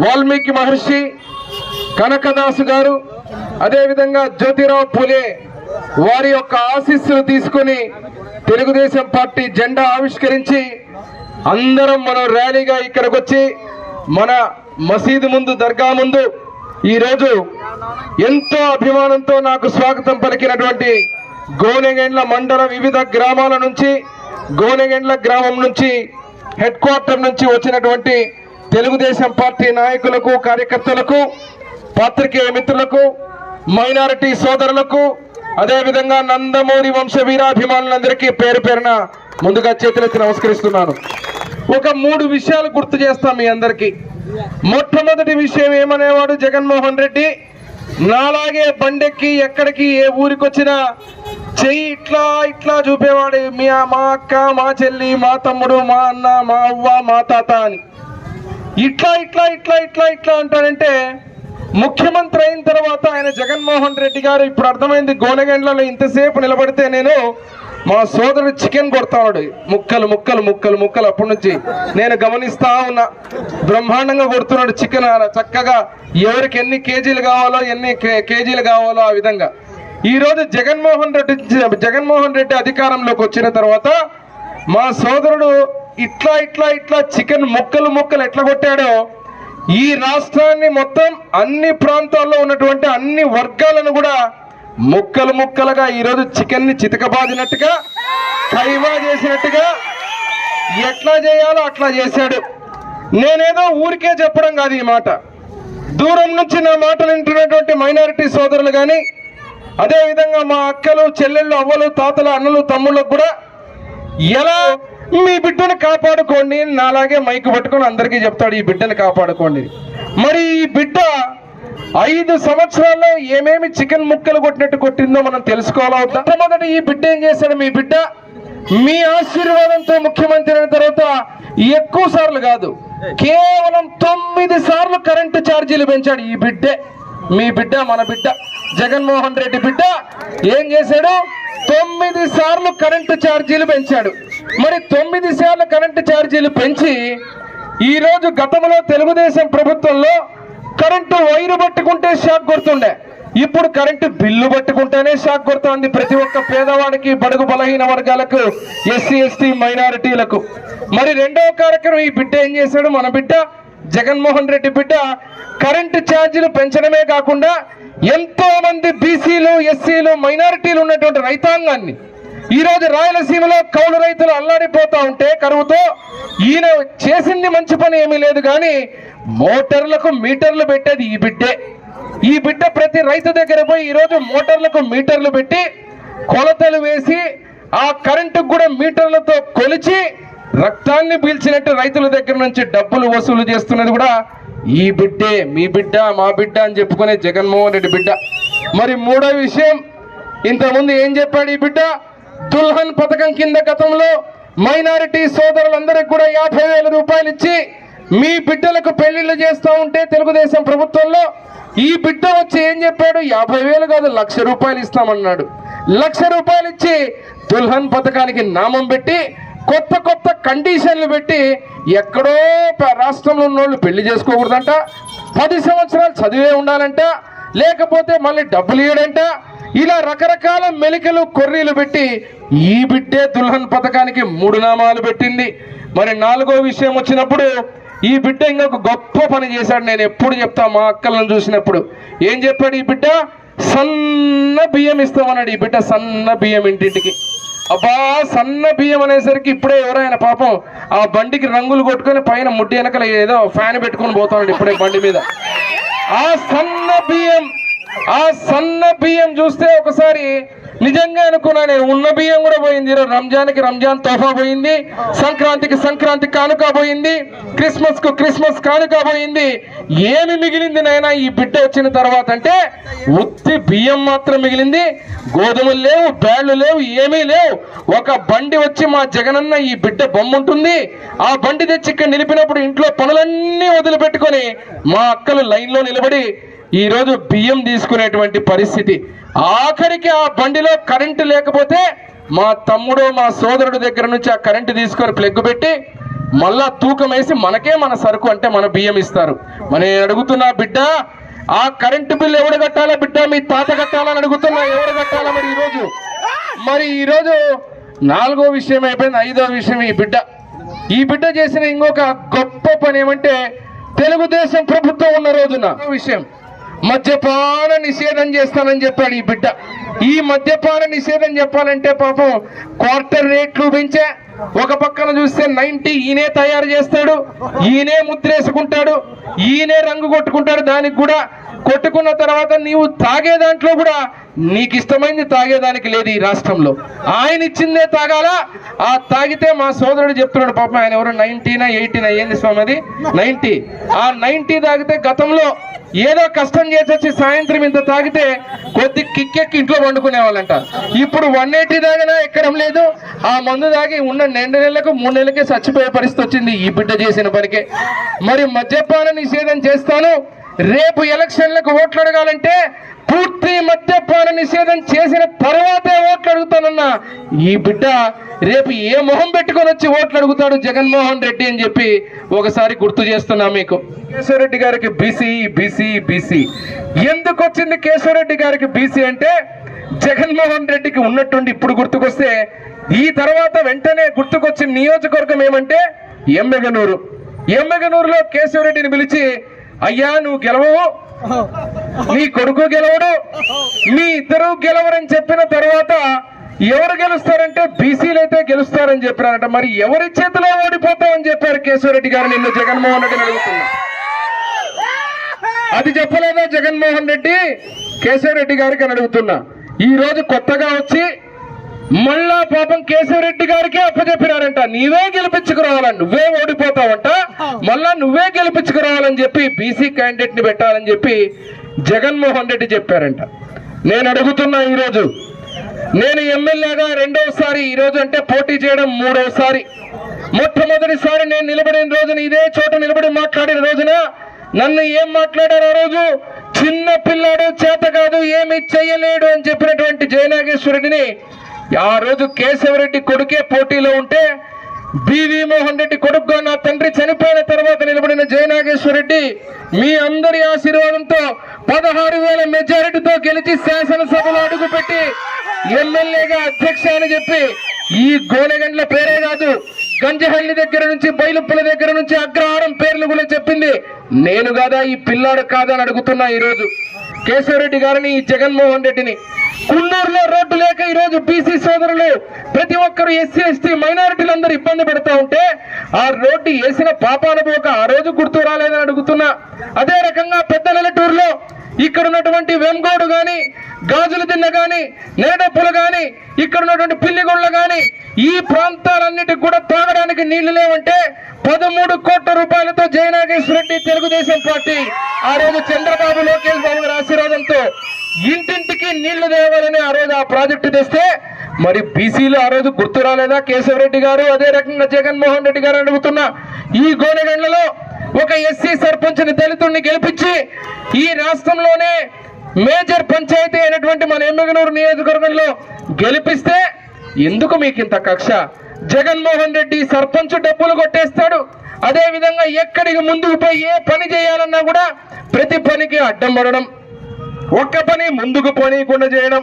వాల్మీకి మహర్షి కనకదాసు గారు అదేవిధంగా జ్యోతిరావు పులే వారి యొక్క ఆశీస్సులు తీసుకొని తెలుగుదేశం పార్టీ జెండా ఆవిష్కరించి అందరం మనం ర్యాలీగా ఇక్కడికి వచ్చి మన మసీదు ముందు దర్గా ముందు ఈరోజు ఎంతో అభిమానంతో నాకు స్వాగతం పలికినటువంటి గోనెగెండ్ల మండల వివిధ గ్రామాల నుంచి గోనెగెండ్ల గ్రామం నుంచి హెడ్ క్వార్టర్ నుంచి వచ్చినటువంటి తెలుగుదేశం పార్టీ నాయకులకు కార్యకర్తలకు పాత్రికేయ మిత్రులకు మైనారిటీ సోదరులకు అదేవిధంగా నందమూరి వంశ వీరాభిమానులందరికీ పేరు పేరున ముందుగా చేతులెత్తి నమస్కరిస్తున్నాను. ఒక మూడు విషయాలు గుర్తు చేస్తాం మీ అందరికీ. మొట్టమొదటి విషయం ఏమనేవాడు? జగన్మోహన్ రెడ్డి నాలాగే బండెక్కి ఎక్కడికి ఏ ఊరికి వచ్చినా చెయ్యి ఇట్లా ఇట్లా చూపేవాడు. మీ మా అక్క మా చెల్లి మా తమ్ముడు మా అన్న మా అవ్వ మా తాత అని. ఇట్లా ఇట్లా ఇట్లా ఇట్లా ఇట్లా అంటాడంటే ముఖ్యమంత్రి అయిన తర్వాత ఆయన జగన్మోహన్ రెడ్డి గారు ఇప్పుడు అర్థమైంది గోనెగండ్లలో ఇంతసేపు నిలబడితే నేను మా సోదరుడు చికెన్ కొడతాడు ముక్కలు ముక్కలు ముక్కలు ముక్కలు అప్పటి నుంచి నేను గమనిస్తా ఉన్నా. బ్రహ్మాండంగా కొడుతున్నాడు చికెన్ చక్కగా ఎవరికి ఎన్ని కేజీలు కావాలో ఎన్ని కే- కేజీలు కావాలో ఆ విధంగా. ఈరోజు జగన్మోహన్ రెడ్డి జగన్మోహన్ రెడ్డి అధికారంలోకి వచ్చిన తర్వాత మా సోదరుడు ఇట్లా ఇట్లా ఇట్లా చికెన్ ముక్కలు ముక్కలు ఎట్లా కొట్టాడో ఈ రాష్ట్రాన్ని మొత్తం అన్ని ప్రాంతాల్లో ఉన్నటువంటి అన్ని వర్గాలను కూడా ముక్కలు ముక్కలుగా ఈరోజు చికెన్ని చితకబాదినట్టుగా కైవా చేసినట్టుగా ఎట్లా చేయాలో అట్లా చేశాడు. నేనేదో ఊరికే చెప్పడం కాదు ఈ మాట. దూరం నుంచి నా మాటలు వింటున్నటువంటి మైనారిటీ సోదరులు కానీ అదేవిధంగా మా అక్కలు చెల్లెళ్ళు అవ్వలు తాతలు అన్నలు తమ్ముళ్ళకు కూడా ఎలా మీ బిడ్డను కాపాడుకోండి. నాలాగే మైక్ పట్టుకొని అందరికీ చెప్తాడు ఈ బిడ్డను కాపాడుకోండి. మరి ఈ బిడ్డ ఐదు సంవత్సరాల్లో ఏమేమి చికెన్ ముక్కలు కొట్టినట్టు కొట్టిందో మనం తెలుసుకోవాలా మొదట మొట్టమొదటి ఈ బిడ్డ ఏం చేశాడు మీ బిడ్డ? మీ ఆశీర్వాదంతో ముఖ్యమంత్రి అయిన తర్వాత ఎక్కువ సార్లు కాదు కేవలం తొమ్మిది సార్లు కరెంటు ఛార్జీలు పెంచాడు ఈ బిడ్డే. మీ బిడ్డ మన బిడ్డ జగన్మోహన్ రెడ్డి బిడ్డ ఏం చేశాడు? తొమ్మిది సార్లు కరెంటు ఛార్జీలు పెంచాడు. మరి తొమ్మిది శాతం కరెంటు ఛార్జీలు పెంచి ఈరోజు గతంలో తెలుగుదేశం ప్రభుత్వంలో కరెంటు వైరు పట్టుకుంటే షాక్ కొడుతుండే. ఇప్పుడు కరెంటు బిల్లు పట్టుకుంటేనే షాక్ కొడుతోంది ప్రతి ఒక్క పేదవాడికి బడుగు బలహీన వర్గాలకు ఎస్సీ ఎస్టీ మైనారిటీలకు. మరి రెండవ కార్యక్రమం ఈ బిడ్డ ఏం చేశాడు? మన బిడ్డ జగన్మోహన్ రెడ్డి బిడ్డ కరెంటు ఛార్జీలు పెంచడమే కాకుండా ఎంతో మంది బీసీలు ఎస్సీలు మైనారిటీలు ఉన్నటువంటి రైతాంగాన్ని ఈరోజు రాయలసీమలో కౌలు రైతులు అల్లాడిపోతా ఉంటే కరువుతో ఈయన చేసింది మంచి పని ఏమీ లేదు కానీ మోటార్లకు మీటర్లు పెట్టేది ఈ బిడ్డే. ఈ బిడ్డ ప్రతి రైతు దగ్గర పోయి ఈరోజు మోటార్లకు మీటర్లు పెట్టి కొలతలు వేసి ఆ కరెంటు కూడా మీటర్లతో కొలిచి రక్తాన్ని పీల్చినట్టు రైతుల దగ్గర నుంచి డబ్బులు వసూలు చేస్తున్నది కూడా ఈ బిడ్డే మీ బిడ్డ మా బిడ్డ అని చెప్పుకునే జగన్మోహన్ రెడ్డి బిడ్డ. మరి మూడో విషయం ఇంతకుముందు ఏం చెప్పాడు ఈ బిడ్డ? దుల్హన్ పథకం కింద గతంలో మైనారిటీ సోదరులందరికీ కూడా యాభై వేల రూపాయలు ఇచ్చి మీ బిడ్డలకు పెళ్ళిళ్ళు చేస్తూ ఉంటే తెలుగుదేశం ప్రభుత్వంలో ఈ బిడ్డ వచ్చి ఏం చెప్పాడు? యాభై వేలు కాదు లక్ష రూపాయలు ఇస్తామన్నాడు. లక్ష రూపాయలు ఇచ్చి దుల్హన్ పథకానికి నామం పెట్టి కొత్త కొత్త కండిషన్లు పెట్టి ఎక్కడో రాష్ట్రంలో రాష్ట్రంలో ఉన్నోళ్ళు పెళ్ళి చేసుకోకూడదంట. పది సంవత్సరాలు చదివే ఉండాలంట. లేకపోతే మళ్ళీ డబ్బులు ఇవ్వడంట ఇలా రకరకాల మెలికలు కొర్రీలు పెట్టి ఈ బిడ్డే దుల్హన్ పథకానికి మూడు నామాలు పెట్టింది. మరి నాలుగో విషయం వచ్చినప్పుడు ఈ బిడ్డ ఇంకొక గొప్ప పని చేశాడు. నేను ఎప్పుడు చెప్తా మా అక్కలను చూసినప్పుడు. ఏం చెప్పాడు ఈ బిడ్డ? సన్న బియ్యం ఇస్తామన్నాడు ఈ బిడ్డ సన్న బియ్యం ఇంటింటికి. అబ్బా సన్న బియ్యం అనేసరికి ఇప్పుడే ఎవరైనా పాపం ఆ బండికి రంగులు కొట్టుకొని పైన ముడ్డి వెనకల ఏదో ఫ్యాన్ పెట్టుకొని పోతాడు ఇప్పుడే బండి మీద. ఆ సన్న బియ్యం ఆ సన్న బియ్యం చూస్తే ఒకసారి నిజంగా అనుకున్నా నేను. ఉన్న బియ్యం కూడా పోయింది. ఈరోజు రంజాన్కి రంజాన్ తోఫా పోయింది. సంక్రాంతికి సంక్రాంతి కానుక పోయింది. క్రిస్మస్కు క్రిస్మస్ కానుక పోయింది. ఏమి మిగిలింది నాయనా? ఈ బిడ్డ వచ్చిన తర్వాత అంటే ఉత్తి బియ్యం మాత్రం మిగిలింది. గోధుమలు లేవు బ్యాళ్ళు లేవు ఏమీ లేవు. ఒక బండి వచ్చి మా జగనన్న ఈ బిడ్డ బొమ్మ ఉంటుంది ఆ బండి తెచ్చి ఇక్కడ నిలిపినప్పుడు ఇంట్లో పనులన్నీ వదిలిపెట్టుకొని మా అక్కలు లైన్లో నిలబడి ఈరోజు బియ్యం తీసుకునేటువంటి పరిస్థితి. ఆఖరికి ఆ బండిలో కరెంటు లేకపోతే మా తమ్ముడు మా సోదరుడు దగ్గర నుంచి ఆ కరెంటు తీసుకొని ప్లెగ్ పెట్టి మళ్ళా తూకం వేసి మనకే మన సరుకు అంటే మన బియ్యం ఇస్తారు. మన అడుగుతున్నా బిడ్డ ఆ కరెంటు బిల్లు ఎవడు కట్టాలా బిడ్డ? మీ తాత కట్టాలని అడుగుతున్నా ఎవడు కట్టాలా మరి ఈరోజు? మరి ఈరోజు నాలుగో విషయం అయిపోయింది ఐదో విషయం ఈ బిడ్డ. ఈ బిడ్డ చేసిన ఇంకొక గొప్ప పని ఏమంటే తెలుగుదేశం ప్రభుత్వం ఉన్న రోజున. విషయం మద్యపాన నిషేధం చేస్తానని చెప్పాడు ఈ బిడ్డ. ఈ మద్యపాన నిషేధం చెప్పాలంటే పాపం క్వార్టర్ రేట్లు పెంచా ఒక పక్కన చూస్తే నైన్టీ ఈయనే తయారు చేస్తాడు ఈయనే ముద్రేసుకుంటాడు ఈయనే రంగు కొట్టుకుంటాడు. దానికి కూడా కొట్టుకున్న తర్వాత నీవు తాగే దాంట్లో కూడా నీకు ఇష్టమైంది తాగేదానికి లేదు ఈ రాష్ట్రంలో. ఆయన ఇచ్చిందే తాగాలా? ఆ తాగితే మా సోదరుడు చెప్తున్నాడు పాపం ఆయన ఎవరు నైన్టీనా ఎయిటీనా ఏంది స్వామి అది? నైన్టీ. ఆ నైన్టీ తాగితే గతంలో ఏదో కష్టం చేసి వచ్చి సాయంత్రం ఇంత తాగితే కొద్ది కిక్కెక్కి ఇంట్లో వండుకునే వాళ్ళంట ఇప్పుడు వన్ ఎయిటీ తాగినా ఎక్కడం లేదు. ఆ మందు తాగి ఉన్న రెండు నెలలకు మూడు నెలలకే చచ్చిపోయే పరిస్థితి వచ్చింది ఈ బిడ్డ చేసిన పనికే. మరి మద్యపాన నిషేధం చేస్తాను. రేపు ఎలక్షన్లకు ఓట్లు అడగాలంటే పూర్తి మద్యపాన నిషేధం చేసిన తర్వాతే ఓట్లు అడుగుతానన్న. ఈ బిడ్డ రేపు ఏ మొహం పెట్టుకొని వచ్చి ఓట్లు అడుగుతాడు జగన్మోహన్ రెడ్డి అని చెప్పి ఒకసారి గుర్తు చేస్తున్నా మీకు. కేశవరెడ్డి గారికి బీసీ బీసీ బీసీ. ఎందుకు వచ్చింది కేశవరెడ్డి గారికి బీసీ అంటే జగన్మోహన్ రెడ్డికి ఉన్నట్టుండి ఇప్పుడు గుర్తుకొస్తే ఈ తర్వాత వెంటనే గుర్తుకొచ్చిన నియోజకవర్గం ఏమంటే ఎమ్మెగనూరు. ఎమ్మెగనూరులో కేశవరెడ్డిని పిలిచి అయ్యా నువ్వు గెలవవు. నీ కొడుకు గెలవడు. మీ ఇద్దరు గెలవరని చెప్పిన తర్వాత ఎవరు గెలుస్తారంటే బీసీలు అయితే గెలుస్తారని చెప్పారంట మరి ఎవరి చేతిలో ఓడిపోతామని చెప్పారు కేశవరెడ్డి గారు నిన్ను జగన్మోహన్ రెడ్డిని అడుగుతున్నా. అది చెప్పలేదా జగన్మోహన్ రెడ్డి? కేశవరెడ్డి గారికి అని అడుగుతున్నా. ఈ రోజు కొత్తగా వచ్చి మళ్ళా పాపం కేశవరెడ్డి గారికే అప్పచెప్పినారంట. నీవే గెలిపించుకురావాలని నువ్వే ఓడిపోతావంట. మళ్ళా నువ్వే గెలిపించుకురావాలని చెప్పి బీసీ క్యాండిడేట్ని పెట్టాలని చెప్పి జగన్మోహన్ రెడ్డి చెప్పారంట. నేను అడుగుతున్నా ఈరోజు నేను ఎమ్మెల్యేగా రెండవసారి ఈ రోజు అంటే పోటీ చేయడం మూడవసారి. మొట్టమొదటిసారి నేను నిలబడిన రోజున ఇదే చోట నిలబడి మాట్లాడిన రోజున నన్ను ఏం మాట్లాడారు ఆ రోజు? చిన్న పిల్లాడు చేత కాదు ఏమి చెయ్యలేడు అని చెప్పినటువంటి జయనాగేశ్వరుడిని ఆ రోజు కేశవరెడ్డి కొడుకే పోటీలో ఉంటే బివి మోహన్ రెడ్డి కొడుకుగా నా తండ్రి చనిపోయిన తర్వాత నిలబడిన జయనాగేశ్వరరెడ్డి మీ అందరి ఆశీర్వాదంతో పదహారు వేల మెజారిటీతో గెలిచి శాసనసభలో అడుగుపెట్టి ఎమ్మెల్యేగా అధ్యక్ష అని చెప్పి ఈ గోనెగండ్ల పేరే కాదు గంజహల్లి దగ్గర నుంచి బయలుప్పుల దగ్గర నుంచి అగ్రహారం పేర్లు కూడా చెప్పింది నేను కాదా ఈ పిల్లాడు కాదా అని అడుగుతున్నా ఈరోజు. కేశవరెడ్డి గారిని ఈ జగన్మోహన్ రెడ్డిని కున్నూరులో రోడ్డు లేక ఈరోజు బీసీ సోదరులు ప్రతి ఒక్కరు ఎస్సీ ఎస్టీ మైనారిటీలందరూ ఇబ్బంది పెడతా ఉంటే ఆ రోడ్డు వేసిన పోక ఆ రోజు గుర్తు రాలేదని అడుగుతున్నా. అదే రకంగా పెద్ద నెలటూరులో ఇక్కడ ఉన్నటువంటి వెంగోడు కానీ గాజుల దిన్న కానీ నేడప్పులు కానీ ఇక్కడ ఉన్నటువంటి పిల్లిగుళ్ళు కానీ ఈ ప్రాంతాలన్నిటికి కూడా తాగడానికి నీళ్ళు లేవంటే పదమూడు కోట్ల రూపాయలతో జయనాగేశ్వర రెడ్డి తెలుగుదేశం పార్టీ ఆ రోజు చంద్రబాబు లోకేష్ బాబు గారి ఆశీర్వాదంతో ఇంటింటికి నీళ్ళు తేవాలని ఆ రోజు ఆ ప్రాజెక్టు తెస్తే మరి బీసీలు ఆ రోజు గుర్తు రాలేదా? కేశవరెడ్డి గారు అదే రకంగా జగన్మోహన్ రెడ్డి గారు అడుగుతున్నా ఈ గోనెగండ్లలో ఒక ఎస్సీ సర్పంచ్ని దళితుడిని గెలిపించి ఈ రాష్ట్రంలోనే మేజర్ పంచాయతీ అయినటువంటి మన ఎమ్మెగనూరు నియోజకవర్గంలో గెలిపిస్తే ఎందుకు మీకు ఇంత కక్ష? జగన్మోహన్ రెడ్డి సర్పంచ్ డబ్బులు కొట్టేస్తాడు. అదే విధంగా ఎక్కడికి ముందుకు పోయి ఏ పని చేయాలన్నా కూడా ప్రతి పనికి అడ్డం పడడం. ఒక్క పని ముందుకు పోనీయకుండా చేయడం.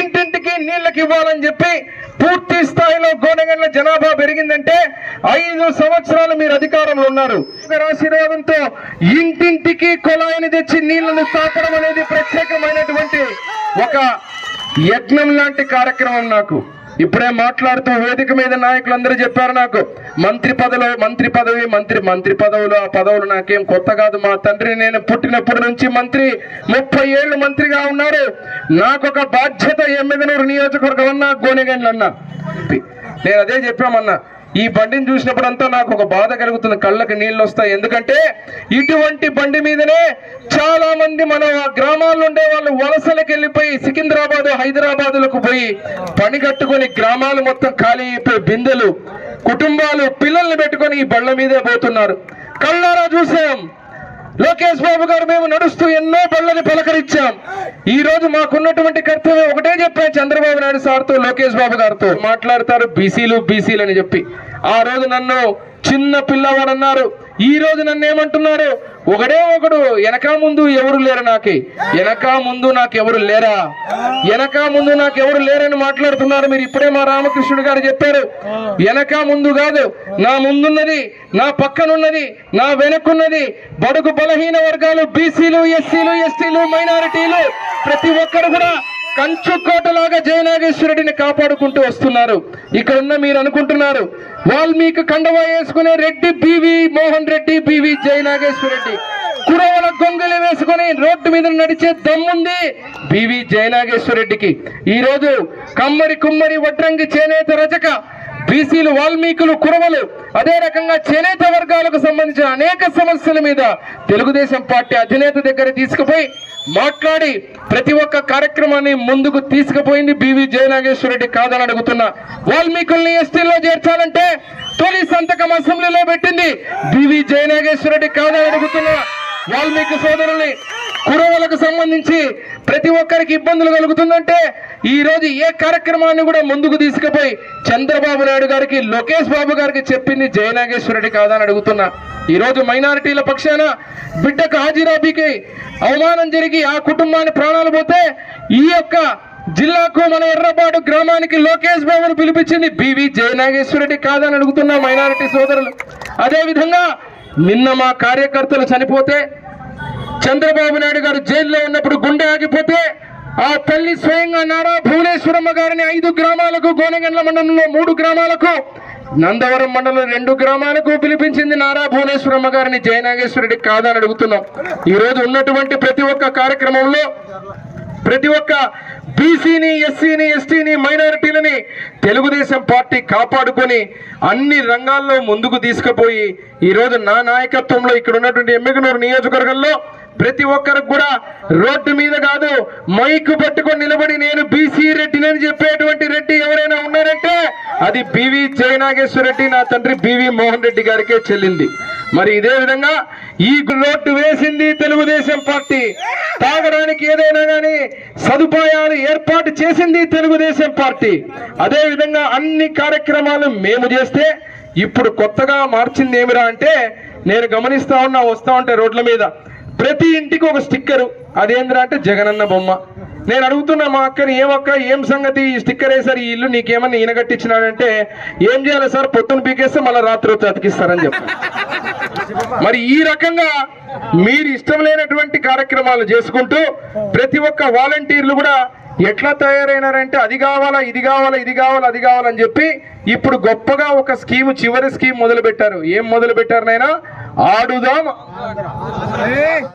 ఇంటింటికి నీళ్ళకి ఇవ్వాలని చెప్పి పూర్తి స్థాయిలో జనాభా పెరిగిందంటే ఐదు సంవత్సరాలు మీరు అధికారంలో ఉన్నారు. ఒకరి ఆశీర్వాదంతో ఇంటింటికి కొలాయిని తెచ్చి నీళ్ళను తాకడం అనేది ప్రత్యేకమైనటువంటి ఒక యజ్ఞం లాంటి కార్యక్రమం నాకు. ఇప్పుడే మాట్లాడుతూ వేదిక మీద నాయకులందరూ చెప్పారు నాకు మంత్రి పదవి మంత్రి పదవి మంత్రి మంత్రి పదవులు ఆ పదవులు నాకేం కొత్త కాదు. మా తండ్రి నేను పుట్టినప్పటి నుంచి మంత్రి ముప్పై ఏళ్ళు మంత్రిగా ఉన్నారు. నాకు ఒక బాధ్యత ఎమ్మెదనూరు నియోజకవర్గం అన్న గోనెగండ్లు అన్నా నేను అదే చెప్పామన్నా ఈ బండిని చూసినప్పుడంతా నాకు ఒక బాధ కలుగుతుంది. కళ్ళకి నీళ్ళు వస్తాయి. ఎందుకంటే ఇటువంటి బండి మీదనే చాలా మంది మన ఆ గ్రామాల్లో ఉండే వాళ్ళు వలసలకు వెళ్ళిపోయి సికింద్రాబాద్ హైదరాబాదులకు పోయి పని కట్టుకొని గ్రామాలు మొత్తం ఖాళీ అయిపోయి బిందెలు కుటుంబాలు పిల్లల్ని పెట్టుకొని ఈ బళ్ళ మీదే పోతున్నారు. కళ్ళారా చూసాం? లోకేష్ బాబు గారు మేము నడుస్తూ ఎన్నో బళ్ళని పలకరించాం. ఈ రోజు మాకున్నటువంటి కర్తవ్యం ఒకటే చెప్పాను చంద్రబాబు నాయుడు సార్తో లోకేష్ బాబు గారితో. మాట్లాడతారు బీసీలు బీసీలు అని చెప్పి. ఆ రోజు నన్ను చిన్న పిల్లవాడు అన్నారు. ఈ రోజు నన్ను ఏమంటున్నాడు ఒకడే ఒకడు వెనక ముందు ఎవరు లేరు నాకి. వెనక ముందు నాకు ఎవరు లేరా? వెనక ముందు నాకు ఎవరు లేరని మాట్లాడుతున్నారు. మీరు ఇప్పుడే మా రామకృష్ణుడు గారు చెప్పారు. వెనక ముందు కాదు నా ముందున్నది నా పక్కనున్నది నా వెనకున్నది బడుగు బలహీన వర్గాలు బీసీలు ఎస్సీలు ఎస్టీలు మైనారిటీలు ప్రతి ఒక్కరు కూడా కంచుకోటలాగా జయనాగేశ్వరుడిని కాపాడుకుంటూ వస్తున్నారు. ఇక్కడ ఉన్న మీరు అనుకుంటున్నారు వాల్మీకి కండవా వేసుకునే రెడ్డి బివి మోహన్ రెడ్డి బివి జయనాగేశ్వరరెడ్డి కురవల గొంగులు వేసుకుని రోడ్డు మీద నడిచే దమ్ముంది బివి జయనాగేశ్వరరెడ్డికి ఈ రోజు కమ్మరి కుమ్మరి వడ్రంగి చేనేత రజక బీసీలు వాల్మీకులు కురవలు అదే రకంగా చేనేత వర్గాలకు సంబంధించిన అనేక సమస్యల మీద తెలుగుదేశం పార్టీ అధినేత దగ్గర తీసుకుపోయి మాట్లాడి ప్రతి ఒక్క కార్యక్రమాన్ని ముందుకు తీసుకుపోయింది బివి జయనాగేశ్వరరెడ్డి కాదని అడుగుతున్నా. వాల్మీకుల్ని ఎస్టీలో చేర్చాలంటే తొలి సంతకం అసెంబ్లీలో పెట్టింది బివి జయనాగేశ్వరరెడ్డి కాదని అడుగుతున్నా. వాల్మీకి సోదరుల్ని కురవలకు సంబంధించి ప్రతి ఒక్కరికి ఇబ్బందులు కలుగుతుందంటే ఈరోజు ఏ కార్యక్రమాన్ని కూడా ముందుకు తీసుకుపోయి చంద్రబాబు నాయుడు గారికి లోకేష్ బాబు గారికి చెప్పింది జయనాగేశ్వరరెడ్డి కాదని అడుగుతున్నా. ఈరోజు మైనారిటీల పక్షాన బిడ్డకు హాజీరాబీకి అవమానం జరిగి ఆ కుటుంబాన్ని ప్రాణాలు పోతే ఈ యొక్క జిల్లాకు మన ఎర్రపాటు గ్రామానికి లోకేష్ బాబును పిలిపించింది బివి జయనాగేశ్వరరెడ్డి కాదని అడుగుతున్నా మైనారిటీ సోదరులు. అదేవిధంగా నిన్న మా కార్యకర్తలు చనిపోతే చంద్రబాబు నాయుడు గారు జైల్లో ఉన్నప్పుడు గుండె ఆగిపోతే ఆ తల్లి స్వయంగా నారా భువనేశ్వరమ్మ గారిని ఐదు గ్రామాలకు గోనగండ్ల మండలంలో మూడు గ్రామాలకు నందవరం మండలం రెండు గ్రామాలకు పిలిపించింది నారా భువనేశ్వరమ్మ గారిని. జయనాగేశ్వరుడి కాదని అడుగుతున్నాం. ఈ రోజు ఉన్నటువంటి ప్రతి ఒక్క కార్యక్రమంలో ప్రతి ఒక్క బీసీని ఎస్సీని ఎస్టీని మైనారిటీలని తెలుగుదేశం పార్టీ కాపాడుకొని అన్ని రంగాల్లో ముందుకు తీసుకుపోయి ఈ రోజు నా నాయకత్వంలో ఇక్కడ ఉన్నటువంటి ఎమ్మెగనూరు నియోజకవర్గంలో ప్రతి ఒక్కరికి కూడా రోడ్డు మీద కాదు మైకు పట్టుకొని నిలబడి నేను బీసీ రెడ్డిని అని చెప్పేటువంటి రెడ్డి ఎవరైనా ఉన్నారంటే అది బివి జయనాగేశ్వర రెడ్డి నా తండ్రి బివి మోహన్ రెడ్డి గారికే చెల్లింది. మరి ఇదే విధంగా ఈ రోడ్డు వేసింది తెలుగుదేశం పార్టీ. తాగడానికి ఏదైనా కానీ సదుపాయాలు ఏర్పాటు చేసింది తెలుగుదేశం పార్టీ. అదే విధంగా అన్ని కార్యక్రమాలు మేము చేస్తే ఇప్పుడు కొత్తగా మార్చింది ఏమిరా అంటే నేను గమనిస్తా ఉన్నా వస్తా ఉంటే రోడ్ల మీద. ప్రతి ఇంటికి ఒక స్టిక్కరు. అదేంద్రా అంటే జగనన్న బొమ్మ. నేను అడుగుతున్నా మా అక్కని ఏమక్క ఏం సంగతి? ఈ స్టిక్కర్ వేసారు ఈ ఇల్లు నీకేమన్నా ఈనగట్టించినాడంటే ఏం చేయాలి సార్? పొద్దున పీకేస్తే మళ్ళీ రాత్రి వచ్చి అతికిస్తారని చెప్పి. మరి ఈ రకంగా మీరు ఇష్టం లేనటువంటి కార్యక్రమాలు చేసుకుంటూ ప్రతి ఒక్క వాలంటీర్లు కూడా ఎట్లా తయారైనారంటే అది కావాలా ఇది కావాలా ఇది కావాలా అది కావాలని చెప్పి ఇప్పుడు గొప్పగా ఒక స్కీమ్ చివరి స్కీమ్ మొదలు పెట్టారు ఏం మొదలు పెట్టారు నైనా ఆడుదాం.